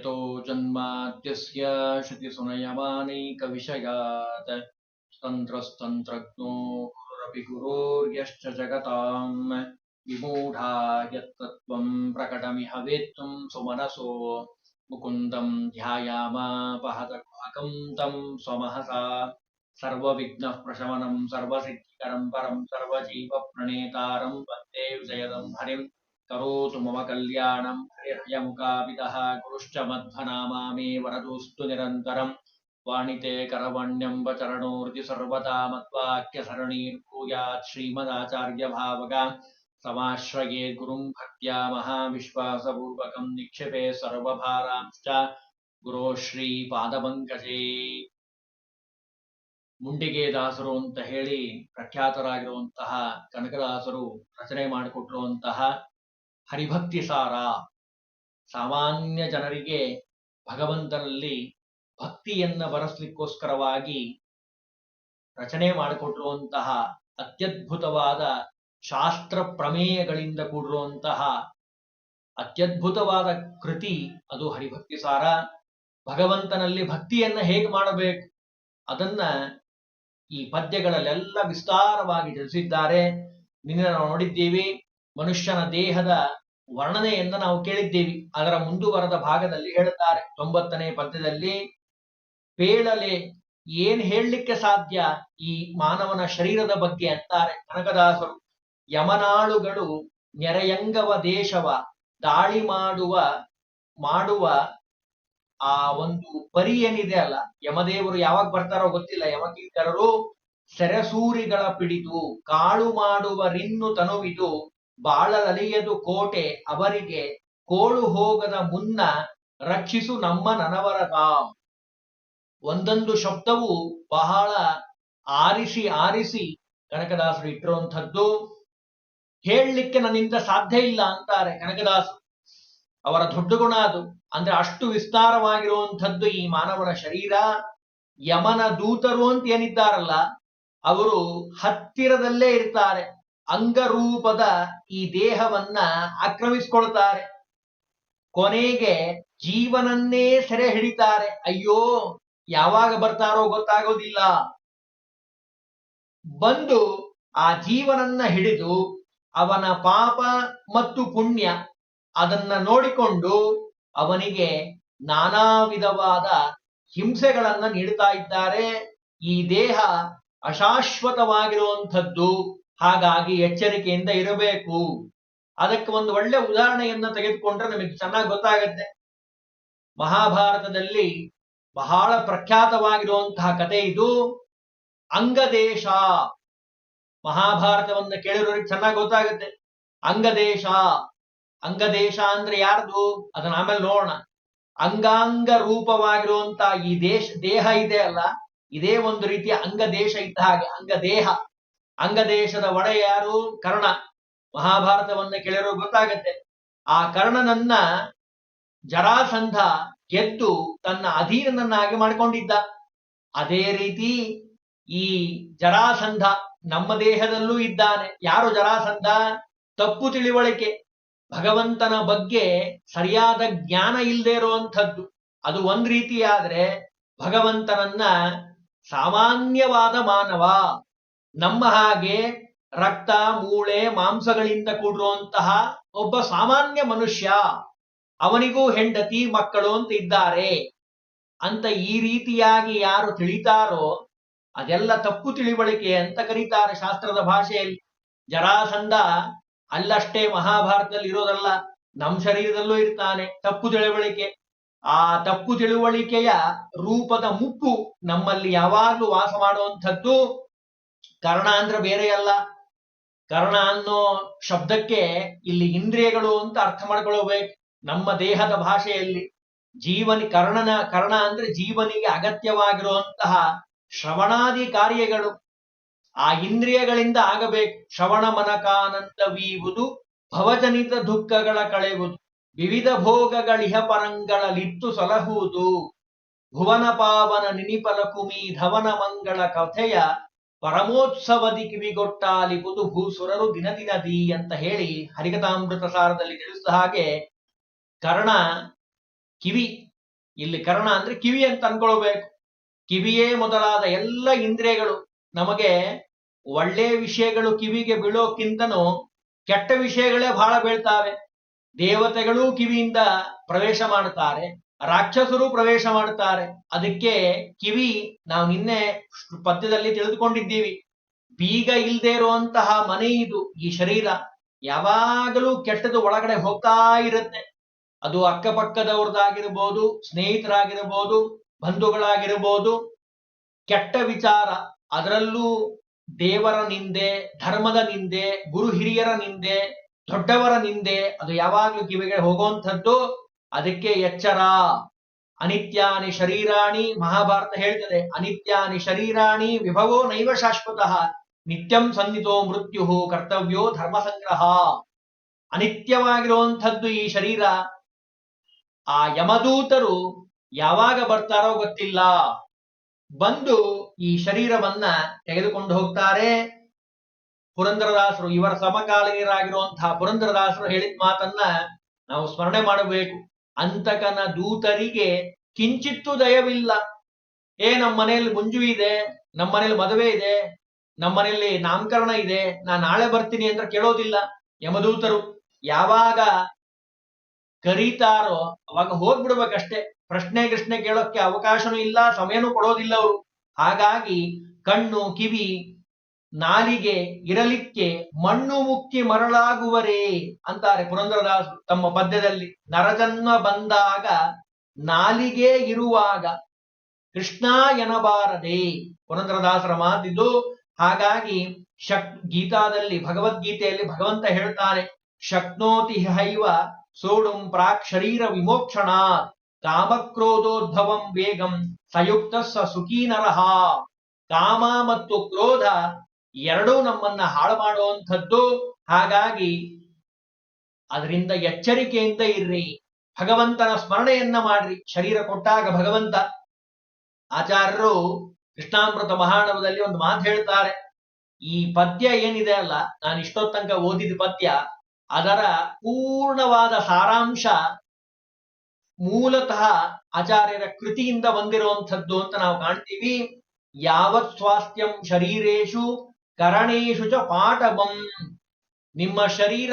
यतो जन्माद्यस्य श्रुतिसुनयमानैकविषयात् तन्त्रस्तन्त्रज्ञोरपि गुरोर्यश्च जगताम्। विमूढा यत्तत्त्वम् प्रकटमिह वेत्तुम् सुमनसो। मुकुन्दम् ध्यायामापहत गुहकम् तम् स्वमहसा सर्वविघ्नः प्रशमनम् सर्वसिद्धिकरम् परम् सर्वजीवप्रणेतारम् वंदे विजयदम् हरिम्। కరోతు మమ కళ్యాణం ప్రేర్యముఖాపితః గురుశ్చ మధ్వనామా మే వరదోస్తు నిరంతరం. వాణితే కరవణ్యంబ చరణోర్జి సర్వదా మద్వాక్యసరణీర్భూయాత్ శ్రీమదాచార్యభావగా సమాశ్రయే గురుం భక్త్యా మహావిశ్వాసపూర్వకం నిక్షేపే సర్వభారాంశ్చ. గురో శ్రీ పాದಪಂಕಜೇ ಮುಂಡಿಗೆ ದಾಸರು ಅಂತ ಹೇಳಿ ಪ್ರಖ್ಯಾತರಾಗಿರುವಂತಹ ಕನಕದಾಸರು ರಚನೆ ಮಾಡಿಕೊಟ್ಟಿರುವಂತಹ ಹರಿಭಕ್ತಿ ಸಾರ ಸಾಮಾನ್ಯ ಜನರಿಗೆ ಭಗವಂತನಲ್ಲಿ ಭಕ್ತಿಯನ್ನ ಬರಸ್ಲಿಕ್ಕೋಸ್ಕರವಾಗಿ ರಚನೆ ಮಾಡಿಕೊಟ್ಟಿರುವಂತಹ ಅತ್ಯದ್ಭುತವಾದ ಶಾಸ್ತ್ರ ಪ್ರಮೇಯಗಳಿಂದ ಕೂಡಿರುವಂತಹ ಅತ್ಯದ್ಭುತವಾದ ಕೃತಿ ಅದು ಹರಿಭಕ್ತಿ ಸಾರ ಭಗವಂತನಲ್ಲಿ ಭಕ್ತಿಯನ್ನ ಹೇಗೆ ಮಾಡಬೇಕು? ಅದನ್ನ ಈ ಪದ್ಯಗಳಲ್ಲೆಲ್ಲ ವಿಸ್ತಾರವಾಗಿ ತಿಳಿಸಿದ್ದಾರೆ. ನಿನ್ನೆ ನಾವು ನೋಡಿದ್ದೀವಿ, ಮನುಷ್ಯನ ದೇಹದ ವರ್ಣನೆಯನ್ನ ನಾವು ಕೇಳಿದ್ದೀವಿ. ಅದರ ಮುಂದುವರೆದ ಭಾಗದಲ್ಲಿ ಹೇಳುತ್ತಾರೆ. ತೊಂಬತ್ತನೇ ಪದ್ಯದಲ್ಲಿ, ಪೇಳಲೆ ಏನ್ ಹೇಳಲಿಕ್ಕೆ ಸಾಧ್ಯ? ಈ ಮಾನವನ ಶರೀರದ ಬಗ್ಗೆ ಅಂತಾರೆ ಕನಕದಾಸರು. ಯಮನಾಳುಗಳು ನೆರೆಯಂಗವ ದೇಶವ, ದಾಳಿ ಮಾಡುವ ಮಾಡುವ ಆ ಒಂದು ಪರಿ ಏನಿದೆ ಅಲ್ಲ, ಯಮದೇವರು ಯಾವಾಗ ಬರ್ತಾರೋ ಗೊತ್ತಿಲ್ಲ. ಯಮಕೀಕರರು ಸೆರೆಸೂರಿಗಳ ಪಿಡಿದು, ಕಾಳು ಮಾಡುವ ರಿನ್ನು ತನುವಿದು ಬಾಳಲಲಿಯದು ಕೋಟೆ ಅವರಿಗೆ ಕೋಳು ಹೋಗದ ಮುನ್ನ ರಕ್ಷಿಸು ನಮ್ಮ ನನವರ ನನವರತ ಒಂದೊಂದು ಶಬ್ದವು ಬಹಳ ಆರಿಸಿ ಆರಿಸಿ ಕನಕದಾಸರು ಇಟ್ಟಿರುವಂಥದ್ದು. ಹೇಳಲಿಕ್ಕೆ ನನ್ನಿಂದ ಸಾಧ್ಯ ಇಲ್ಲ ಅಂತಾರೆ ಕನಕದಾಸರು. ಅವರ ದೊಡ್ಡ ಗುಣ ಅದು. ಅಂದ್ರೆ ಅಷ್ಟು ವಿಸ್ತಾರವಾಗಿರುವಂಥದ್ದು ಈ ಮಾನವನ ಶರೀರ. ಯಮನ ದೂತರು ಅಂತ ಏನಿದ್ದಾರಲ್ಲ, ಅವರು ಹತ್ತಿರದಲ್ಲೇ ಇರ್ತಾರೆ. ಅಂಗರೂಪದ ಈ ದೇಹವನ್ನ ಆಕ್ರಮಿಸ್ಕೊಳ್ತಾರೆ. ಕೊನೆಗೆ ಜೀವನನ್ನೇ ಸೆರೆ ಹಿಡಿತಾರೆ. ಅಯ್ಯೋ, ಯಾವಾಗ ಬರ್ತಾರೋ ಗೊತ್ತಾಗೋದಿಲ್ಲ. ಬಂದು ಆ ಜೀವನನ್ನ ಹಿಡಿದು ಅವನ ಪಾಪ ಮತ್ತು ಪುಣ್ಯ ಅದನ್ನ ನೋಡಿಕೊಂಡು ಅವನಿಗೆ ನಾನಾ ವಿಧವಾದ ಹಿಂಸೆಗಳನ್ನ ನೀಡ್ತಾ ಇದ್ದಾರೆ. ಈ ದೇಹ ಅಶಾಶ್ವತವಾಗಿರುವಂಥದ್ದು. ಹಾಗಾಗಿ ಎಚ್ಚರಿಕೆಯಿಂದ ಇರಬೇಕು. ಅದಕ್ಕೆ ಒಂದು ಒಳ್ಳೆ ಉದಾಹರಣೆಯನ್ನ ತೆಗೆದುಕೊಂಡ್ರೆ ನಮಗೆ ಚೆನ್ನಾಗಿ ಗೊತ್ತಾಗತ್ತೆ. ಮಹಾಭಾರತದಲ್ಲಿ ಬಹಳ ಪ್ರಖ್ಯಾತವಾಗಿರುವಂತಹ ಕತೆ ಇದು ಅಂಗದೇಶ. ಮಹಾಭಾರತವನ್ನ ಕೇಳಿರೋರಿಗೆ ಚೆನ್ನಾಗಿ ಗೊತ್ತಾಗುತ್ತೆ. ಅಂಗದೇಶ. ಅಂಗದೇಶ ಅಂದ್ರೆ ಯಾರ್ದು? ಅದನ್ನ ಆಮೇಲೆ ನೋಡೋಣ. ಅಂಗಾಂಗ ರೂಪವಾಗಿರುವಂತಹ ಈ ದೇಶ, ದೇಹ ಇದೆ ಅಲ್ಲ? ಇದೇ ಒಂದು ರೀತಿಯ ಅಂಗದೇಶ ಇದ್ದ ಹಾಗೆ, ಅಂಗದೇಹ. ಅಂಗದೇಶದ ಒಡೆಯ ಯಾರು? ಕರ್ಣ. ಮಹಾಭಾರತವನ್ನು ಕೇಳಿರೋ ಗೊತ್ತಾಗತ್ತೆ. ಆ ಕರ್ಣನನ್ನ ಜರಾಸಂಧ ಗೆದ್ದು ತನ್ನ ಅಧೀನನನ್ನಾಗಿ ಮಾಡಿಕೊಂಡಿದ್ದ. ಅದೇ ರೀತಿ ಈ ಜರಾಸಂಧ ನಮ್ಮ ದೇಹದಲ್ಲೂ ಇದ್ದಾನೆ. ಯಾರು ಜರಾಸಂಧ? ತಪ್ಪು ತಿಳಿವಳಿಕೆ. ಭಗವಂತನ ಬಗ್ಗೆ ಸರಿಯಾದ ಜ್ಞಾನ ಇಲ್ಲದೆ ಇರುವಂಥದ್ದು. ಅದು ಒಂದ್ ರೀತಿಯಾದ್ರೆ ಭಗವಂತನನ್ನ ಸಾಮಾನ್ಯವಾದ ಮಾನವ. ನಮ್ಮ ಹಾಗೆ ರಕ್ತ, ಮೂಳೆ, ಮಾಂಸಗಳಿಂದ ಕೂಡಿರುವಂತಹ ಒಬ್ಬ ಸಾಮಾನ್ಯ ಮನುಷ್ಯ ಅವನಿಗೂ ಹೆಂಡತಿ, ಮಕ್ಕಳು ಅಂತ ಇದ್ದಾರೆ. ಅಂತ ಈ ರೀತಿಯಾಗಿ ಯಾರು ತಿಳಿತಾರೋ ಅದೆಲ್ಲ ತಪ್ಪು ತಿಳಿವಳಿಕೆ ಅಂತ ಕರೀತಾರೆ ಶಾಸ್ತ್ರದ ಭಾಷೆಯಲ್ಲಿ. ಜರಾಸಂಧ ಅಲ್ಲಷ್ಟೇ ಮಹಾಭಾರತದಲ್ಲಿ ಇರೋದಲ್ಲ, ನಮ್ಮ ಶರೀರದಲ್ಲೂ ಇರ್ತಾನೆ, ತಪ್ಪು ತಿಳುವಳಿಕೆ. ಆ ತಪ್ಪು ತಿಳುವಳಿಕೆಯ ರೂಪದ ಮುಪ್ಪು ನಮ್ಮಲ್ಲಿ ಯಾವಾಗಲೂ ವಾಸ ಮಾಡುವಂಥದ್ದು ಕರ್ಣ ಅಂದ್ರೆ ಬೇರೆ ಅಲ್ಲ. ಕರ್ಣ ಅನ್ನೋ ಶಬ್ದಕ್ಕೆ ಇಲ್ಲಿ ಇಂದ್ರಿಯಗಳು ಅಂತ ಅರ್ಥ ಮಾಡ್ಕೊಳ್ಬೇಕು. ನಮ್ಮ ದೇಹದ ಭಾಷೆಯಲ್ಲಿ ಜೀವನಿ ಕರ್ಣನ, ಕರ್ಣ ಅಂದ್ರೆ ಜೀವನಿಗೆ ಅಗತ್ಯವಾಗಿರುವಂತಹ ಶ್ರವಣಾದಿ ಕಾರ್ಯಗಳು. ಆ ಇಂದ್ರಿಯಗಳಿಂದ ಆಗಬೇಕು. ಶ್ರವಣ ಮನಕಾನಂದವೀವುದು ಭವಜನಿತ ದುಃಖಗಳ ಕಳೆಯುವುದು ವಿವಿಧ ಭೋಗಗಳಿಹ ಪರಂಗಳಲಿತ್ತು ಸಲಹುವುದು ಭುವನ ಪಾವನ ನಿನಿಪಲ ಕುಮಿ ಧವನ ಮಂಗಳ ಕಥೆಯ ಪರಮೋತ್ಸವದಿ ಕಿವಿಗೊಟ್ಟಾಲಿಪುದು ಭೂಸುರರು ದಿನ ದಿನದಿ ಅಂತ ಹೇಳಿ ಹರಿಕಥಾಮೃತ ಸಾರದಲ್ಲಿ ತಿಳಿಸಿದ ಹಾಗೆ ಕರ್ಣ ಕಿವಿ, ಇಲ್ಲಿ ಕರ್ಣ ಅಂದ್ರೆ ಕಿವಿ ಅಂತ ಅನ್ಕೊಳ್ಬೇಕು. ಕಿವಿಯೇ ಮೊದಲಾದ ಎಲ್ಲ ಇಂದ್ರಿಯಗಳು. ನಮಗೆ ಒಳ್ಳೆ ವಿಷಯಗಳು ಕಿವಿಗೆ ಬೀಳೋಕ್ಕಿಂತನೂ ಕೆಟ್ಟ ವಿಷಯಗಳೇ ಬಹಳ ಬೀಳ್ತಾವೆ. ದೇವತೆಗಳು ಕಿವಿಯಿಂದ ಪ್ರವೇಶ ಮಾಡುತ್ತಾರೆ. ರಾಕ್ಷಸರು ಪ್ರವೇಶ ಮಾಡುತ್ತಾರೆ. ಅದಕ್ಕೆ ಕಿವಿ, ನಾವು ನಿನ್ನೆ ಪದ್ಯದಲ್ಲಿ ತಿಳಿದುಕೊಂಡಿದ್ದೀವಿ. ಬೀಗ ಇಲ್ಲದೆ ಇರುವಂತಹ ಮನೆ ಇದು, ಈ ಶರೀರ. ಯಾವಾಗಲೂ ಕೆಟ್ಟದು ಒಳಗಡೆ ಹೋಗ್ತಾ ಇರುತ್ತೆ. ಅದು ಅಕ್ಕಪಕ್ಕದವ್ರದ್ದಾಗಿರ್ಬೋದು, ಸ್ನೇಹಿತರಾಗಿರ್ಬೋದು, ಬಂಧುಗಳಾಗಿರ್ಬೋದು. ಕೆಟ್ಟ ವಿಚಾರ. ಅದರಲ್ಲೂ ದೇವರ ನಿಂದೆ, ಧರ್ಮದ ನಿಂದೆ, ಗುರು ಹಿರಿಯರ ನಿಂದೆ, ದೊಡ್ಡವರ ನಿಂದೆ ಅದು ಯಾವಾಗಲೂ ಕಿವಿಗೆ ಹೋಗುವಂಥದ್ದು. ಅದಕ್ಕೆ ಎಚ್ಚರ. ಅನಿತ್ಯಾನಿ ಶರೀರಾಣಿ ಮಹಾಭಾರತ ಹೇಳ್ತದೆ, ಅನಿತ್ಯಾನಿ ಶರೀರಾಣಿ ವಿಭವೋ ನೈವ ಶಾಶ್ವತಃ, ನಿತ್ಯಂ ಸನ್ನಿತೋ ಮೃತ್ಯು ಕರ್ತವ್ಯೋ ಧರ್ಮ ಸಂಗ್ರಹ ಅನಿತ್ಯವಾಗಿರುವಂಥದ್ದು ಈ ಶರೀರ, ಆ ಯಮದೂತರು ಯಾವಾಗ ಬರ್ತಾರೋ ಗೊತ್ತಿಲ್ಲ. ಬಂದು ಈ ಶರೀರವನ್ನ ತೆಗೆದುಕೊಂಡು ಹೋಗ್ತಾರೆ. ಪುರಂದರದಾಸರು, ಇವರ ಸಮಕಾಲೀನರಾಗಿರುವಂತಹ ಪುರಂದರದಾಸರು ಹೇಳಿದ ಮಾತನ್ನ ನಾವು ಸ್ಮರಣೆ ಮಾಡಬೇಕು. ಅಂತಕನ ದೂತರಿಗೆ ಕಿಂಚಿತ್ತೂ ದಯವಿಲ್ಲ. ಏ ನಮ್ಮ ಮನೆಯಲ್ಲಿ ಮುಂಜು ಇದೆ ನಮ್ಮ ಮನೇಲಿ ಮದುವೆ ಇದೆ ನಮ್ಮ ಮನೆಯಲ್ಲಿ ನಾಮಕರಣ ಇದೆ, ನಾ ನಾಳೆ ಬರ್ತೀನಿ ಅಂತ ಕೇಳೋದಿಲ್ಲ. ಯಮದೂತರು ಯಾವಾಗ ಕರೀತಾರೋ ಅವಾಗ ಹೋಗ್ಬಿಡ್ಬೇಕಷ್ಟೇ. ಪ್ರಶ್ನೆ ಕೃಷ್ಣೆ ಕೇಳೋಕ್ಕೆ ಅವಕಾಶನೂ ಇಲ್ಲ, ಸಮಯನೂ ಕೊಡೋದಿಲ್ಲ ಅವರು. ಹಾಗಾಗಿ ಕಣ್ಣು, ಕಿವಿ ನಾಲಿಗೆ ಇರಲಿಕ್ಕೆ ಮಣ್ಣು ಮುಕ್ಕಿ ಮರಳಾಗುವರೇ ಅಂತಾರೆ ಪುರಂದರದಾಸರು ತಮ್ಮ ಪದ್ಯದಲ್ಲಿ. ನರಜನ್ಮ ಬಂದಾಗ ನಾಲಿಗೆ ಇರುವಾಗ ಕೃಷ್ಣ ಎನಬಾರದೆ ಪುರಂದರದಾಸರ ಮಾತಿದ್ದು ಹಾಗಾಗಿ ಶಕ್ ಗೀತಾದಲ್ಲಿ, ಭಗವದ್ಗೀತೆಯಲ್ಲಿ ಭಗವಂತ ಹೇಳ್ತಾನೆ ಶಕ್ನೋತಿ ಹೈವ ಸೋಡುಂ ಪ್ರಾಕ್ ಶರೀರ ವಿಮೋಕ್ಷಣ ಕಾಮಕ್ರೋಧೋದ್ಭವಂ ವೇಗಂ ಸಯುಕ್ತ ಸ ಸುಖೀ ನರಹ ಕಾಮ ಮತ್ತು ಕ್ರೋಧ ಎರಡೂ ನಮ್ಮನ್ನ ಹಾಳು ಮಾಡುವಂಥದ್ದು. ಹಾಗಾಗಿ ಅದರಿಂದ ಎಚ್ಚರಿಕೆಯಿಂದ ಇರ್ರಿ. ಭಗವಂತನ ಸ್ಮರಣೆಯನ್ನ ಮಾಡ್ರಿ. ಶರೀರ ಕೊಟ್ಟಾಗ ಭಗವಂತ. ಆಚಾರ್ಯರು ಕೃಷ್ಣಾಮೃತ ಮಹಾಣವದಲ್ಲಿ ಒಂದು ಮಾತು ಹೇಳ್ತಾರೆ. ಈ ಪದ್ಯ ಏನಿದೆ ಅಲ್ಲ, ನಾನು ಇಷ್ಟೊತ್ತಂಕ ಓದಿದ ಪದ್ಯ, ಅದರ ಪೂರ್ಣವಾದ ಸಾರಾಂಶ ಮೂಲತಃ ಆಚಾರ್ಯರ ಕೃತಿಯಿಂದ ಬಂದಿರುವಂಥದ್ದು ಅಂತ ನಾವು ಕಾಣ್ತೀವಿ. ಯಾವತ್ ಸ್ವಾಸ್ಥ್ಯಂ ಶರೀರೇಶು ಕರಣೇಶು ಚ ಪಾಟಬಂ ನಿಮ್ಮ ಶರೀರ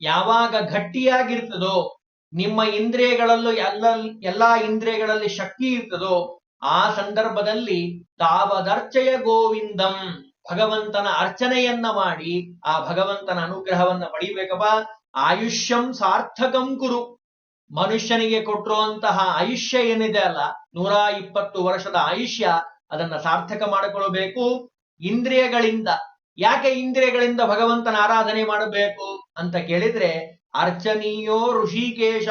ಯಾವಾಗ ಗಟ್ಟಿಯಾಗಿರ್ತದೋ, ನಿಮ್ಮ ಇಂದ್ರಿಯಗಳಲ್ಲೂ ಎಲ್ಲ, ಎಲ್ಲಾ ಇಂದ್ರಿಯಗಳಲ್ಲಿ ಶಕ್ತಿ ಇರ್ತದೋ, ಆ ಸಂದರ್ಭದಲ್ಲಿ ತಾವದರ್ಚಯ ಗೋವಿಂದಂ. ಭಗವಂತನ ಅರ್ಚನೆಯನ್ನ ಮಾಡಿ, ಆ ಭಗವಂತನ ಅನುಗ್ರಹವನ್ನ ಪಡಿಬೇಕಪ್ಪ. ಆಯುಷ್ಯಂ ಸಾರ್ಥಕಂ ಕುರು. ಮನುಷ್ಯನಿಗೆ ಕೊಟ್ಟಿರುವಂತಹ ಆಯುಷ್ಯ ಏನಿದೆ ಅಲ್ಲ, ನೂರ ಇಪ್ಪತ್ತು ವರ್ಷದ ಆಯುಷ್ಯ, ಅದನ್ನ ಸಾರ್ಥಕ ಮಾಡಿಕೊಳ್ಬೇಕು ಇಂದ್ರಿಯಗಳಿಂದ. ಯಾಕೆ ಇಂದ್ರಿಯಗಳಿಂದ ಭಗವಂತನ ಆರಾಧನೆ ಮಾಡಬೇಕು ಅಂತ ಕೇಳಿದ್ರೆ, ಅರ್ಚನೀಯೋ ಋಷಿಕೇಶ.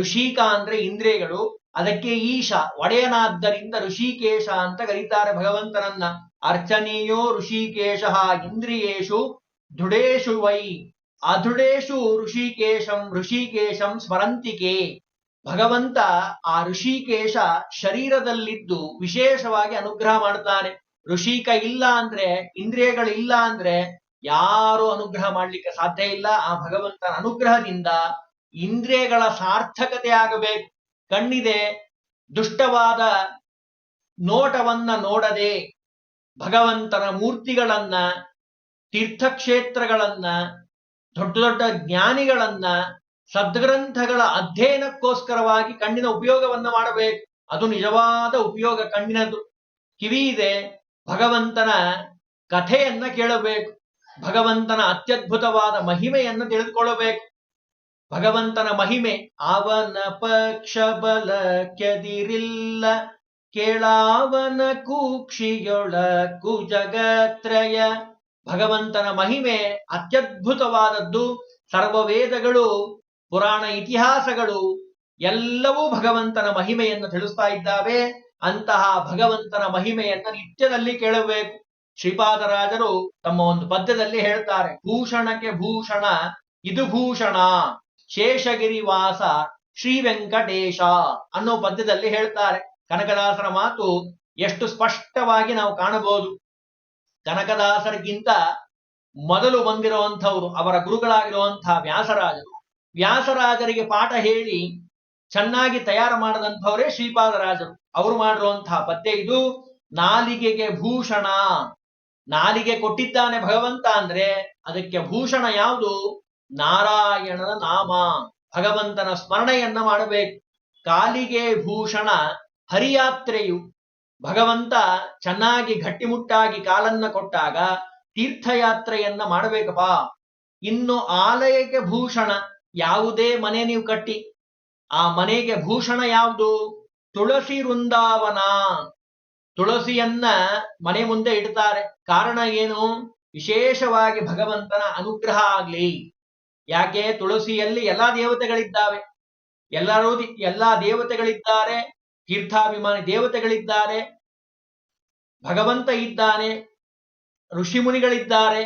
ಋಷಿಕ ಅಂದ್ರೆ ಇಂದ್ರಿಯಗಳು, ಅದಕ್ಕೆ ಈಶ, ಒಡೆಯನಾದ್ದರಿಂದ ಋಷಿಕೇಶ ಅಂತ ಕರೀತಾರೆ ಭಗವಂತನನ್ನ. ಅರ್ಚನೀಯೋ ಋಷಿಕೇಶ, ಇಂದ್ರಿಯೇಶು ದೃಢೇಶು ವೈ. ಅಧೃಡೇಶು ಋಷಿಕೇಶಂ ಋಷಿಕೇಶಂ ಸ್ಮರಂತಿಕೆ. ಭಗವಂತ ಆ ಋಷಿಕೇಶ ಶರೀರದಲ್ಲಿದ್ದು ವಿಶೇಷವಾಗಿ ಅನುಗ್ರಹ ಮಾಡ್ತಾನೆ. ಋಷಿಕ ಇಲ್ಲ ಅಂದ್ರೆ ಇಂದ್ರಿಯಗಳಿಲ್ಲ ಅಂದ್ರೆ ಯಾರು ಅನುಗ್ರಹ ಮಾಡ್ಲಿಕ್ಕೆ ಸಾಧ್ಯ ಇಲ್ಲ. ಆ ಭಗವಂತನ ಅನುಗ್ರಹದಿಂದ ಇಂದ್ರಿಯಗಳ ಸಾರ್ಥಕತೆ ಆಗಬೇಕು. ಕಣ್ಣಿದೆ, ದುಷ್ಟವಾದ ನೋಟವನ್ನ ನೋಡದೆ ಭಗವಂತನ ಮೂರ್ತಿಗಳನ್ನ, ತೀರ್ಥಕ್ಷೇತ್ರಗಳನ್ನ, ದೊಡ್ಡ ದೊಡ್ಡ ಜ್ಞಾನಿಗಳನ್ನ, ಸದ್ಗ್ರಂಥಗಳ ಅಧ್ಯಯನಕ್ಕೋಸ್ಕರವಾಗಿ ಕಣ್ಣಿನ ಉಪಯೋಗವನ್ನ ಮಾಡಬೇಕು. ಅದು ನಿಜವಾದ ಉಪಯೋಗ. ಕಣ್ಣಿನದು ಕಿವಿ ಇದೆ ಭಗವಂತನ ಕಥೆಯನ್ನ ಕೇಳಬೇಕು. ಭಗವಂತನ ಅತ್ಯದ್ಭುತವಾದ ಮಹಿಮೆಯನ್ನು ತಿಳಿದುಕೊಳ್ಳಬೇಕು. ಭಗವಂತನ ಮಹಿಮೆ, ಅವನ ಪಕ್ಷ ಬಲ ಕೆದಿರಿಲ್ಲ ಕೇಳಾವನ ಕೂಕ್ಷಿಯೊಳ ಕುಜಗತ್ರಯ. ಭಗವಂತನ ಮಹಿಮೆ ಅತ್ಯದ್ಭುತವಾದದ್ದು. ಸರ್ವ ವೇದಗಳು ಪುರಾಣ ಇತಿಹಾಸಗಳು ಎಲ್ಲವೂ ಭಗವಂತನ ಮಹಿಮೆಯನ್ನು ತಿಳಿಸ್ತಾ ಇದ್ದಾವೆ. ಅಂತಹ ಭಗವಂತನ ಮಹಿಮೆಯನ್ನ ನಿತ್ಯದಲ್ಲಿ ಕೇಳಬೇಕು. ಶ್ರೀಪಾದರಾಜರು ತಮ್ಮ ಒಂದು ಪದ್ಯದಲ್ಲಿ ಹೇಳ್ತಾರೆ, ಭೂಷಣಕ್ಕೆ ಭೂಷಣ, ಇದು ಭೂಷಣ, ಶೇಷಗಿರಿವಾಸ ಶ್ರೀ ವೆಂಕಟೇಶ ಅನ್ನೋ ಪದ್ಯದಲ್ಲಿ ಹೇಳ್ತಾರೆ. ಕನಕದಾಸರ ಮಾತು ಎಷ್ಟು ಸ್ಪಷ್ಟವಾಗಿ ನಾವು ಕಾಣಬಹುದು. ಕನಕದಾಸರಿಗಿಂತ ಮೊದಲು ಬಂದಿರುವಂಥವ್ರು, ಅವರ ಗುರುಗಳಾಗಿರುವಂತಹ ವ್ಯಾಸರಾಜರು. ವ್ಯಾಸರಾಜರಿಗೆ ಪಾಠ ಹೇಳಿ ಚೆನ್ನಾಗಿ ತಯಾರು ಮಾಡದಂಥವರೇ ಶ್ರೀಪಾದರಾಜರು. ಅವರು ಮಾಡಿರುವಂತಹ ಪದ್ಯ ಇದು ನಾಲಿಗೆಗೆ ಭೂಷಣ. ನಾಲಿಗೆ ಕೊಟ್ಟಿದ್ದಾನೆ ಭಗವಂತ ಅಂದ್ರೆ ಅದಕ್ಕೆ ಭೂಷಣ ಯಾವುದು? ನಾರಾಯಣನ ನಾಮ. ಭಗವಂತನ ಸ್ಮರಣೆಯನ್ನ ಮಾಡಬೇಕು. ಕಾಲಿಗೆ ಭೂಷಣ, ಹರಿಯಾತ್ರೆಯು. ಭಗವಂತ ಚೆನ್ನಾಗಿ ಗಟ್ಟಿಮುಟ್ಟಾಗಿ ಕಾಲನ್ನ ಕೊಟ್ಟಾಗ ತೀರ್ಥಯಾತ್ರೆಯನ್ನ ಮಾಡಬೇಕಪ್ಪ. ಇನ್ನು ಆಲಯಕ್ಕೆ ಭೂಷಣ, ಯಾವುದೇ ಮನೆ ನೀವು ಕಟ್ಟಿ. ಆ ಮನೆಗೆ ಭೂಷಣ ಯಾವುದು? ತುಳಸಿ ವೃಂದಾವನ. ತುಳಸಿಯನ್ನ ಮನೆ ಮುಂದೆ ಇಡ್ತಾರೆ. ಕಾರಣ ಏನು? ವಿಶೇಷವಾಗಿ ಭಗವಂತನ ಅನುಗ್ರಹ ಆಗ್ಲಿ. ಯಾಕೆ? ತುಳಸಿಯಲ್ಲಿ ಎಲ್ಲಾ ದೇವತೆಗಳಿದ್ದಾವೆ. ಎಲ್ಲರೂ ಎಲ್ಲಾ ದೇವತೆಗಳಿದ್ದಾರೆ. ತೀರ್ಥಾಭಿಮಾನಿ ದೇವತೆಗಳಿದ್ದಾರೆ. ಭಗವಂತ ಇದ್ದಾನೆ. ಋಷಿಮುನಿಗಳಿದ್ದಾರೆ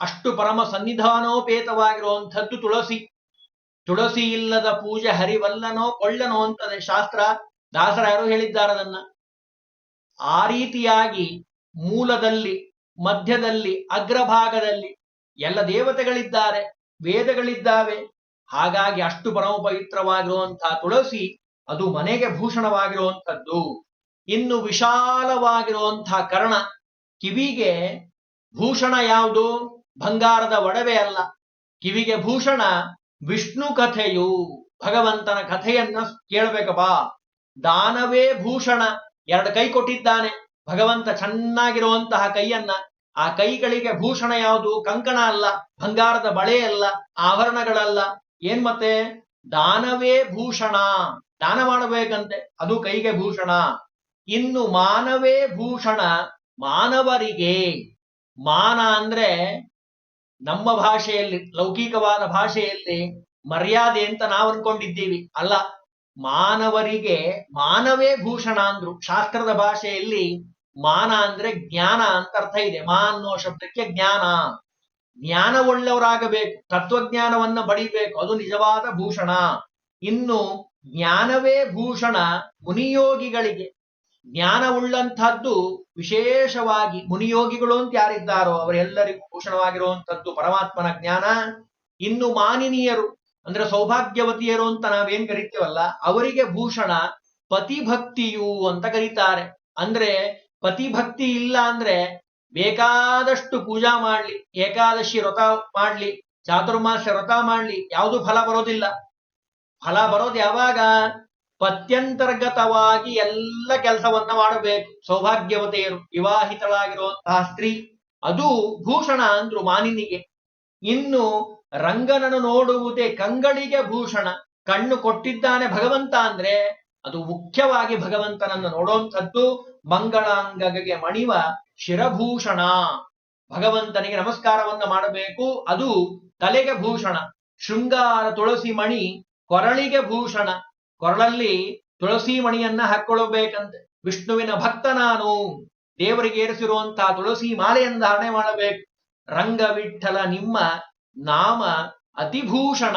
ಅಷ್ಟು ಪರಮ ಸನ್ನಿಧಾನೋಪೇತವಾಗಿರುವಂಥದ್ದು ತುಳಸಿ. ತುಳಸಿ ಇಲ್ಲದ ಪೂಜೆ ಹರಿವಲ್ಲನೋ ಕೊಳ್ಳನೋ ಅಂತದೆ ಶಾಸ್ತ್ರ ದಾಸರ ಯಾರು ಹೇಳಿದ್ದಾರೆ ಅದನ್ನ? ಆ ರೀತಿಯಾಗಿ ಮೂಲದಲ್ಲಿ, ಮಧ್ಯದಲ್ಲಿ, ಅಗ್ರಭಾಗದಲ್ಲಿ ಎಲ್ಲ ದೇವತೆಗಳಿದ್ದಾರೆ, ವೇದಗಳಿದ್ದಾವೆ. ಹಾಗಾಗಿ ಅಷ್ಟು ಪರಮ ಪವಿತ್ರವಾಗಿರುವಂತಹ ತುಳಸಿ ಅದು ಮನೆಗೆ ಭೂಷಣವಾಗಿರುವಂಥದ್ದು. ಇನ್ನು ವಿಶಾಲವಾಗಿರುವಂತಹ ಕರ್ಣ ಕಿವಿಗೆ ಭೂಷಣ ಯಾವುದು? ಬಂಗಾರದ ಒಡವೆ ಅಲ್ಲ. ಕಿವಿಗೆ ಭೂಷಣ ವಿಷ್ಣು ಕಥೆಯು ಭಗವಂತನ ಕಥೆಯನ್ನ ಕೇಳಬೇಕಪ್ಪ ದಾನವೇ ಭೂಷಣ. ಎರಡು ಕೈ ಕೊಟ್ಟಿದ್ದಾನೆ. ಭಗವಂತ ಚೆನ್ನಾಗಿರುವಂತಹ ಕೈಯನ್ನ. ಆ ಕೈಗಳಿಗೆ ಭೂಷಣ ಯಾವುದು? ಕಂಕಣ ಅಲ್ಲ, ಬಂಗಾರದ ಬಳೆ ಅಲ್ಲ, ಆಭರಣಗಳಲ್ಲ. ಏನ್ ಮತ್ತೆ? ದಾನವೇ ಭೂಷಣ. ದಾನ ಮಾಡಬೇಕಂತೆ. ಅದು ಕೈಗೆ ಭೂಷಣ. ಇನ್ನು ಮಾನವೇ ಭೂಷಣ ಮಾನವರಿಗೆ. ಮಾನ ಅಂದ್ರೆ ನಮ್ಮ ಭಾಷೆಯಲ್ಲಿ, ಲೌಕಿಕವಾದ ಭಾಷೆಯಲ್ಲಿ ಮರ್ಯಾದೆ ಅಂತ ನಾವು ಅನ್ಕೊಂಡಿದ್ದೀವಿ ಅಲ್ಲ, ಮಾನವರಿಗೆ ಮಾನವೇ ಭೂಷಣ ಅಂದ್ರು. ಶಾಸ್ತ್ರದ ಭಾಷೆಯಲ್ಲಿ ಮಾನ ಅಂದ್ರೆ ಜ್ಞಾನ ಅಂತ ಅರ್ಥ ಇದೆ. ಮಾ ಅನ್ನೋ ಶಬ್ದಕ್ಕೆ ಜ್ಞಾನ. ಜ್ಞಾನವುಳ್ಳವರಾಗಬೇಕು. ತತ್ವಜ್ಞಾನವನ್ನ ಬಡಿಬೇಕು. ಅದು ನಿಜವಾದ ಭೂಷಣ. ಇನ್ನು ಜ್ಞಾನವೇ ಭೂಷಣ ಮುನಿಯೋಗಿಗಳಿಗೆ. ಜ್ಞಾನವುಳ್ಳಂತಹದ್ದು ವಿಶೇಷವಾಗಿ ಮುನಿಯೋಗಿಗಳು ಅಂತ ಯಾರಿದ್ದಾರೋ ಅವರೆಲ್ಲರಿಗೂ ಭೂಷಣವಾಗಿರುವಂಥದ್ದು ಪರಮಾತ್ಮನ ಜ್ಞಾನ. ಇನ್ನು ಮಾನಿನಿಯರು ಅಂದ್ರೆ ಸೌಭಾಗ್ಯವತಿಯರು ಅಂತ ನಾವೇನ್ ಕರಿತೀವಲ್ಲ, ಅವರಿಗೆ ಭೂಷಣ ಪತಿಭಕ್ತಿಯು ಅಂತ ಕರೀತಾರೆ. ಅಂದ್ರೆ ಪತಿಭಕ್ತಿ ಇಲ್ಲ ಅಂದ್ರೆ ಬೇಕಾದಷ್ಟು ಪೂಜಾ ಮಾಡ್ಲಿ, ಏಕಾದಶಿ ವ್ರತ ಮಾಡ್ಲಿ ಚಾತುರ್ಮಾಸ ವ್ರತ ಮಾಡ್ಲಿ, ಯಾವುದು ಫಲ ಬರೋದಿಲ್ಲ. ಫಲ ಬರೋದು ಯಾವಾಗ? ಪತ್ಯಂತರ್ಗತವಾಗಿ ಎಲ್ಲ ಕೆಲಸವನ್ನ ಮಾಡಬೇಕು. ಸೌಭಾಗ್ಯವತೆಯರು, ವಿವಾಹಿತಳಾಗಿರುವಂತಹ ಸ್ತ್ರೀ, ಅದು ಭೂಷಣ ಅಂದ್ರು ಮಾನಿನಿಗೆ. ಇನ್ನು ರಂಗನನ್ನು ನೋಡುವುದೇ ಕಂಗಳಿಗೆ ಭೂಷಣ. ಕಣ್ಣು ಕೊಟ್ಟಿದ್ದಾನೆ ಭಗವಂತ ಅಂದ್ರೆ ಅದು ಮುಖ್ಯವಾಗಿ ಭಗವಂತನನ್ನು ನೋಡುವಂಥದ್ದು ಮಂಗಳಾಂಗಗೆ ಮಣಿವ ಶಿರಭೂಷಣ. ಭಗವಂತನಿಗೆ ನಮಸ್ಕಾರವನ್ನ ಮಾಡಬೇಕು, ಅದು ತಲೆಗೆ ಭೂಷಣ. ಶೃಂಗಾರ ತುಳಸಿ ಮಣಿ ಕೊರಳಿಗೆ ಭೂಷಣ. ಕೊರಳಲ್ಲಿ ತುಳಸಿ ಮಣಿಯನ್ನ ಹಾಕೊಳ್ಳಬೇಕಂತೆ. ವಿಷ್ಣುವಿನ ಭಕ್ತ ನಾನು. ದೇವರಿಗೆ ಏರಿಸಿರುವಂತಹ ತುಳಸಿ ಮಾಲೆಯನ್ನು ಧಾರಣೆ ಮಾಡಬೇಕು. ರಂಗವಿಠಲ ನಿಮ್ಮ ನಾಮ ಅತಿಭೂಷಣ.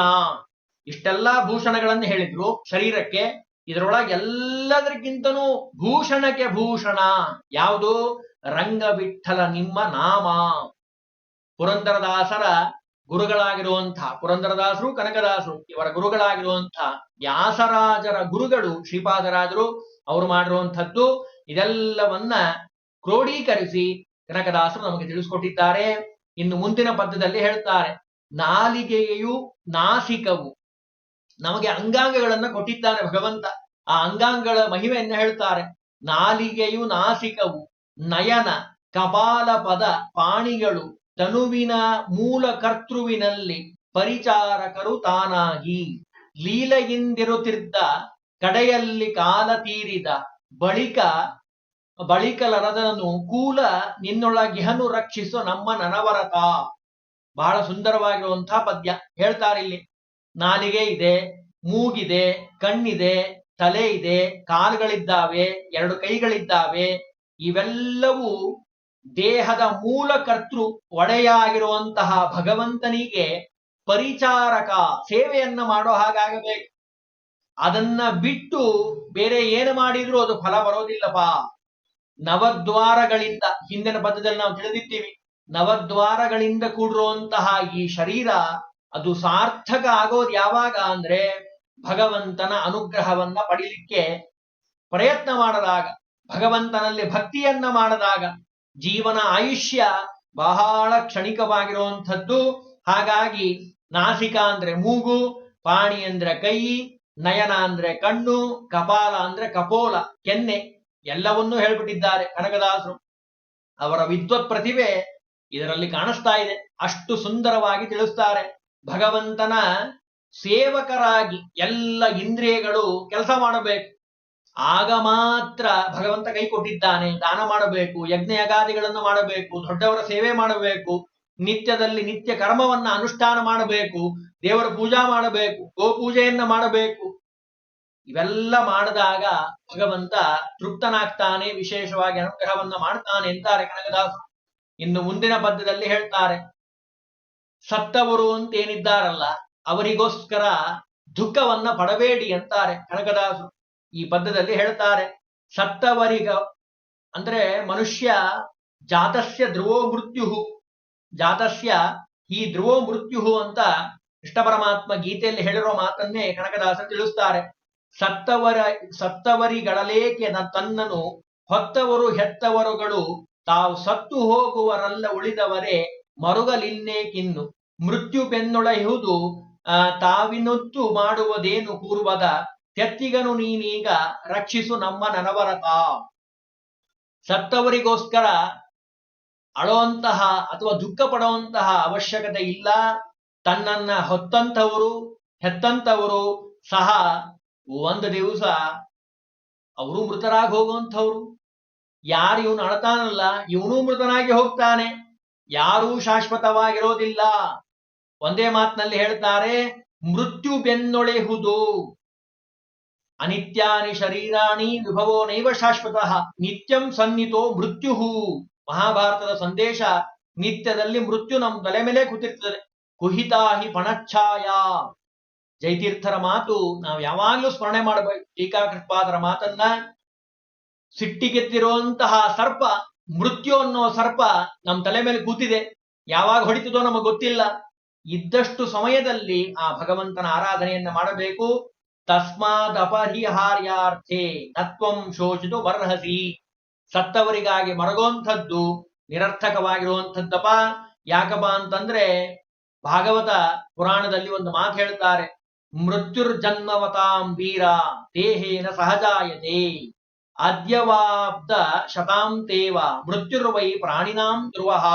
ಇಷ್ಟೆಲ್ಲಾ ಭೂಷಣಗಳನ್ನು ಹೇಳಿದ್ರು. ಶರೀರಕ್ಕೆ, ಇದರೊಳಗೆ ಎಲ್ಲದಕ್ಕಿಂತನೂ ಭೂಷಣಕ್ಕೆ ಭೂಷಣ. ಯಾವುದು? ರಂಗವಿಠಲ ನಿಮ್ಮ ನಾಮ. ಪುರಂದರದಾಸರ ಗುರುಗಳಾಗಿರುವಂತಹ ಪುರಂದರದಾಸರು, ಕನಕದಾಸರು, ಇವರ ಗುರುಗಳಾಗಿರುವಂತಹ ವ್ಯಾಸರಾಜರ ಗುರುಗಳು, ಶ್ರೀಪಾದರಾಜರು, ಅವರು ಮಾಡಿರುವಂಥದ್ದು, ಇದೆಲ್ಲವನ್ನ ಕ್ರೋಢೀಕರಿಸಿ ಕನಕದಾಸರು ನಮಗೆ ತಿಳಿಸ್ಕೊಟ್ಟಿದ್ದಾರೆ. ಇನ್ನು ಮುಂದಿನ ಪದ್ಯದಲ್ಲಿ ಹೇಳ್ತಾರೆ ನಾಲಿಗೆಯು ನಾಸಿಕವು. ನಮಗೆ ಅಂಗಾಂಗಗಳನ್ನ ಕೊಟ್ಟಿದ್ದಾನೆ ಭಗವಂತ. ಆ ಅಂಗಾಂಗಗಳ ಮಹಿಮೆಯನ್ನು ಹೇಳ್ತಾರೆ, ನಾಲಿಗೆಯು ನಾಸಿಕವು, ನಯನ ಕಪಾಲ ಪದ ಪಾಣಿಗಳು ತನುವಿನ ಮೂಲ ಕರ್ತೃವಿನಲ್ಲಿ ಪರಿಚಾರಕರು ತಾನಾಗಿ. ಲೀಲೆಯಿಂದಿರುತ್ತಿದ್ದ ಕಡೆಯಲ್ಲಿ ಕಾಲ ತೀರಿದ ಬಳಿಕ, ಬಳಿಕಲರದನು, ಕೂಲ, ನಿನ್ನೊಳಗಿಹನು ರಕ್ಷಿಸೋ ನಮ್ಮ ನನವರತ ಬಹಳ ಸುಂದರವಾಗಿರುವಂತಹ ಪದ್ಯ. ಹೇಳ್ತಾರೆ ಇಲ್ಲಿ, ನಾಲಿಗೆ ಇದೆ, ಮೂಗಿದೆ, ಕಣ್ಣಿದೆ, ತಲೆ ಇದೆ, ಕಾಲುಗಳಿದ್ದಾವೆ, ಎರಡು ಕೈಗಳಿದ್ದಾವೆ, ಇವೆಲ್ಲವೂ ದೇಹದ ಮೂಲ ಕರ್ತೃ ಒಡೆಯಾಗಿರುವಂತಹ ಭಗವಂತನಿಗೆ ಪರಿಚಾರಕ ಸೇವೆಯನ್ನ ಮಾಡೋ ಹಾಗಾಗಬೇಕು. ಅದನ್ನ ಬಿಟ್ಟು ಬೇರೆ ಏನು ಮಾಡಿದ್ರೂ ಅದು ಫಲ ಬರೋದಿಲ್ಲಪ್ಪ. ನವದ್ವಾರಗಳಿಂದ ಹಿಂದಿನ ಪದ್ಯದಲ್ಲಿ ನಾವು ತಿಳಿದಿದ್ದೀವಿ. ನವದ್ವಾರಗಳಿಂದ ಕೂಡಿರುವಂತಹ ಈ ಶರೀರ ಅದು ಸಾರ್ಥಕ ಆಗೋದು ಯಾವಾಗ ಅಂದ್ರೆ ಭಗವಂತನ ಅನುಗ್ರಹವನ್ನ ಪಡಿಲಿಕ್ಕೆ ಪ್ರಯತ್ನ ಮಾಡದಾಗ, ಭಗವಂತನಲ್ಲಿ ಭಕ್ತಿಯನ್ನ ಮಾಡದಾಗ. ಜೀವನ ಆಯುಷ್ಯ ಬಹಳ ಕ್ಷಣಿಕವಾಗಿರುವಂಥದ್ದು. ಹಾಗಾಗಿ ನಾಸಿಕ ಅಂದ್ರೆ ಮೂಗು, ಪಾಣಿ ಅಂದ್ರೆ ಕೈ, ನಯನ ಅಂದ್ರೆ ಕಣ್ಣು, ಕಪಾಲ ಅಂದ್ರೆ ಕಪೋಲ, ಕೆನ್ನೆ ಎಲ್ಲವನ್ನೂ ಹೇಳ್ಬಿಟ್ಟಿದ್ದಾರೆ ಕನಕದಾಸರು. ಅವರ ವಿದ್ವತ್ ಪ್ರತಿಭೆ ಇದರಲ್ಲಿ ಕಾಣಿಸ್ತಾ ಇದೆ. ಅಷ್ಟು ಸುಂದರವಾಗಿ ತಿಳಿಸ್ತಾರೆ. ಭಗವಂತನ ಸೇವಕರಾಗಿ ಎಲ್ಲ ಇಂದ್ರಿಯಗಳು ಕೆಲಸ ಮಾಡಬೇಕು. ಆಗ ಮಾತ್ರ ಭಗವಂತ ಕೈ ಕೊಟ್ಟಿದ್ದಾನೆ. ದಾನ ಮಾಡಬೇಕು ಯಜ್ಞ ಯಗಾದಿಗಳನ್ನು ಮಾಡಬೇಕು, ದೊಡ್ಡವರ ಸೇವೆ ಮಾಡಬೇಕು, ನಿತ್ಯದಲ್ಲಿ ನಿತ್ಯ ಕರ್ಮವನ್ನ ಅನುಷ್ಠಾನ ಮಾಡಬೇಕು, ದೇವರ ಪೂಜಾ ಮಾಡಬೇಕು, ಗೋಪೂಜೆಯನ್ನ ಮಾಡಬೇಕು. ಇವೆಲ್ಲ ಮಾಡಿದಾಗ ಭಗವಂತ ತೃಪ್ತನಾಗ್ತಾನೆ, ವಿಶೇಷವಾಗಿ ಅನುಗ್ರಹವನ್ನ ಮಾಡ್ತಾನೆ ಎಂತಾರೆ ಕನಕದಾಸರು. ಇನ್ನು ಮುಂದಿನ ಪದ್ಯದಲ್ಲಿ ಹೇಳ್ತಾರೆ, ಸತ್ತವರು ಅಂತ ಏನಿದ್ದಾರಲ್ಲ ಅವರಿಗೋಸ್ಕರ ದುಃಖವನ್ನ ಪಡಬೇಡಿ ಅಂತಾರೆ ಕನಕದಾಸರು. ಈ ಪದ್ಯದಲ್ಲಿ ಹೇಳ್ತಾರೆ, ಸತ್ತವರಿಗ, ಅಂದ್ರೆ ಮನುಷ್ಯ ಜಾತಸ್ಯ ಧ್ರುವೋ ಮೃತ್ಯು ಜಾತಸ್ಯ ಈ ಧ್ರುವೋ ಮೃತ್ಯು ಅಂತ ಕೃಷ್ಣ ಪರಮಾತ್ಮ ಗೀತೆಯಲ್ಲಿ ಹೇಳಿರೋ ಮಾತನ್ನೇ ಕನಕದಾಸ ತಿಳಿಸ್ತಾರೆ. ಸತ್ತವರ, ಸತ್ತವರಿಗಳಲೇಕೆ ತನ್ನನು ಹೊತ್ತವರು ಹೆತ್ತವರುಗಳು ತಾವು ಸತ್ತು ಹೋಗುವರಲ್ಲ ಉಳಿದವರೇ ಮರುಗಲಿನ್ನೇಕಿನ್ನು ಮೃತ್ಯು ಬೆನ್ನೊಳೆಯುವುದು ತಾವಿನೊತ್ತು ಮಾಡುವುದೇನು ಪೂರ್ವದ ತೆತ್ತಿಗನು ನೀನೀಗ ರಕ್ಷಿಸು ನಮ್ಮ ನನವರತ. ಸತ್ತವರಿಗೋಸ್ಕರ ಅಳುವಂತಹ ಅಥವಾ ದುಃಖ ಪಡುವಂತಹ ಅವಶ್ಯಕತೆ ಇಲ್ಲ. ತನ್ನನ್ನ ಹೊತ್ತಂತವರು ಹೆತ್ತಂತವರು ಸಹ ಒಂದು ದಿವಸ ಅವರು ಮೃತರಾಗಿ ಹೋಗುವಂಥವ್ರು. ಯಾರು ಇವನು ಅಳತಾನಲ್ಲ, ಇವನು ಮೃತನಾಗಿ ಹೋಗ್ತಾನೆ. ಯಾರೂ ಶಾಶ್ವತವಾಗಿರೋದಿಲ್ಲ. ಒಂದೇ ಮಾತಿನಲ್ಲಿ ಹೇಳ್ತಾರೆ, ಮೃತ್ಯು ಬೆನ್ನೊಳೆಹುದು. ಅನಿತ್ಯಾನಿ ಶರೀರಾಣಿ ವಿಭವೋ ನೈವ ಶಾಶ್ವತ ನಿತ್ಯಂ ಸನ್ನಿತೋ ಮೃತ್ಯು ಮಹಾಭಾರತದ ಸಂದೇಶ, ನಿತ್ಯದಲ್ಲಿ ಮೃತ್ಯು ನಮ್ಮ ತಲೆ ಮೇಲೆ ಕೂತಿರ್ತದೆ. ಕುಹಿತಾಹಿ ಪಣಚ್ಛಾಯ। ಜೈತೀರ್ಥರ ಮಾತು ನಾವು ಯಾವಾಗ್ಲೂ ಸ್ಮರಣೆ ಮಾಡಬೇಕು. ಟೀಕಾಕೃತ್ಪಾದರ ಮಾತನ್ನ ಸಿಟ್ಟಿಗೆತ್ತಿರುವಂತಹ ಸರ್ಪ, ಮೃತ್ಯು ಅನ್ನೋ ಸರ್ಪ ನಮ್ಮ ತಲೆ ಮೇಲೆ ಕೂತಿದೆ. ಯಾವಾಗ ಹೊಡಿತದೋ ನಮಗೆ ಗೊತ್ತಿಲ್ಲ. ಇದ್ದಷ್ಟು ಸಮಯದಲ್ಲಿ ಆ ಭಗವಂತನ ಆರಾಧನೆಯನ್ನ ಮಾಡಬೇಕು. ತಸ್ಮಾದ್ ಅಪರಿಹಾರ್ಯಾರ್ಥೆ, ತತ್ವಂ ಶೋಚಿತು ಬರ್ಹಸಿ. ಸತ್ತವರಿಗಾಗಿ ಮರಗೋಂಥದ್ದು ನಿರರ್ಥಕವಾಗಿರುವಂಥದ್ದಪ್ಪ. ಯಾಕಪ್ಪ ಅಂತಂದ್ರೆ, ಭಾಗವತ ಪುರಾಣದಲ್ಲಿ ಒಂದು ಮಾತು ಹೇಳ್ತಾರೆ ಮೃತ್ಯುರ್ಜನ್ಮವತಾಂ ವೀರ, ದೇಹೇನ ಸಹಜಾಯತೆ. ಅದ್ಯವಾಬ್ದ ಶತಾಂ ತೇವ, ಮೃತ್ಯುರ್ವೈ ಪ್ರಾಣಿನಾಂ ಧ್ರುವಹ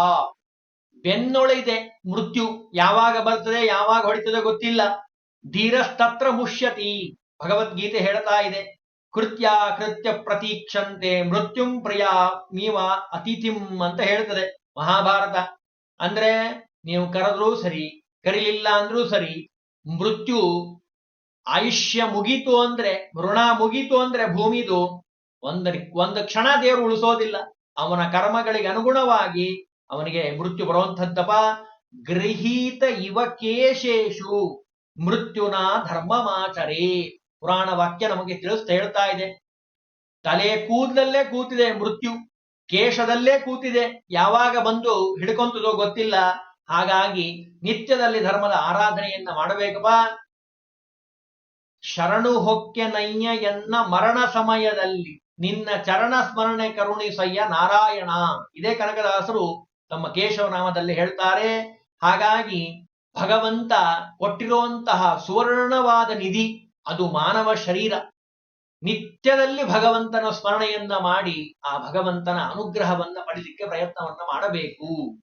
ಬೆನ್ನೊಳಿದೆ ಮೃತ್ಯು, ಯಾವಾಗ ಬರ್ತದೆ, ಯಾವಾಗ ಹೊಡಿತದೆ ಗೊತ್ತಿಲ್ಲ. ಧೀರಸ್ತತ್ರ ಮುಷ್ಯತಿ. ಭಗವದ್ಗೀತೆ ಹೇಳ್ತಾ ಇದೆ. ಕೃತ್ಯ ಕೃತ್ಯ ಪ್ರತೀಕ್ಷಂತೆ, ಮೃತ್ಯುಂ ಪ್ರಿಯ, ನೀವ ಅತಿಥಿಂ ಅಂತ ಹೇಳ್ತದೆ ಮಹಾಭಾರತ. ಅಂದ್ರೆ ನೀವು ಕರೆದ್ರೂ ಸರಿ, ಕರಿಲಿಲ್ಲ ಅಂದ್ರೂ ಸರಿ, ಮೃತ್ಯು ಆಯುಷ್ಯ ಮುಗೀತು ಅಂದ್ರೆ, ಮೃಣ ಮುಗೀತು ಅಂದ್ರೆ ಭೂಮಿದು ಒಂದ ಒಂದು ಕ್ಷಣ ದೇವರು ಉಳಿಸೋದಿಲ್ಲ. ಅವನ ಕರ್ಮಗಳಿಗೆ ಅನುಗುಣವಾಗಿ ಅವನಿಗೆ ಮೃತ್ಯು ಬರುವಂಥದ್ದಪ್ಪ. ಗೃಹೀತ ಇವ ಕೇಶೇಶು. ಮೃತ್ಯುನ ಧರ್ಮಮಾಚರಿ. ಪುರಾಣ ವಾಕ್ಯ ನಮಗೆ ತಿಳಿಸ್ತಾ ಹೇಳ್ತಾ ಇದೆ. ತಲೆ ಕೂದಲಲ್ಲೇ ಕೂತಿದೆ ಮೃತ್ಯು, ಕೇಶದಲ್ಲೇ ಕೂತಿದೆ. ಯಾವಾಗ ಬಂದು ಹಿಡ್ಕೊಂತದೋ ಗೊತ್ತಿಲ್ಲ. ಹಾಗಾಗಿ ನಿತ್ಯದಲ್ಲಿ ಧರ್ಮದ ಆರಾಧನೆಯನ್ನ ಮಾಡಬೇಕಪ್ಪ. ಶರಣು ಹೊಕ್ಕೆ ನಯ್ಯ ಎನ್ನ ಮರಣ ಸಮಯದಲ್ಲಿ, ನಿನ್ನ ಚರಣ ಸ್ಮರಣೆ ಕರುಣಿಸಯ್ಯ ನಾರಾಯಣ. ಇದೇ ಕನಕದಾಸರು ತಮ್ಮ ಕೇಶವ ನಾಮದಲ್ಲಿ ಹೇಳ್ತಾರೆ. ಹಾಗಾಗಿ ಭಗವಂತ ಕೊಟ್ಟಿರುವಂತಹ ಸುವರ್ಣವಾದ ನಿಧಿ, ಅದು ಮಾನವ ಶರೀರ. ನಿತ್ಯದಲ್ಲಿ ಭಗವಂತನ ಸ್ಮರಣೆಯನ್ನ ಮಾಡಿ ಆ ಭಗವಂತನ ಅನುಗ್ರಹವನ್ನ ಪಡಿಲಿಕ್ಕೆ ಪ್ರಯತ್ನವನ್ನ ಮಾಡಬೇಕು.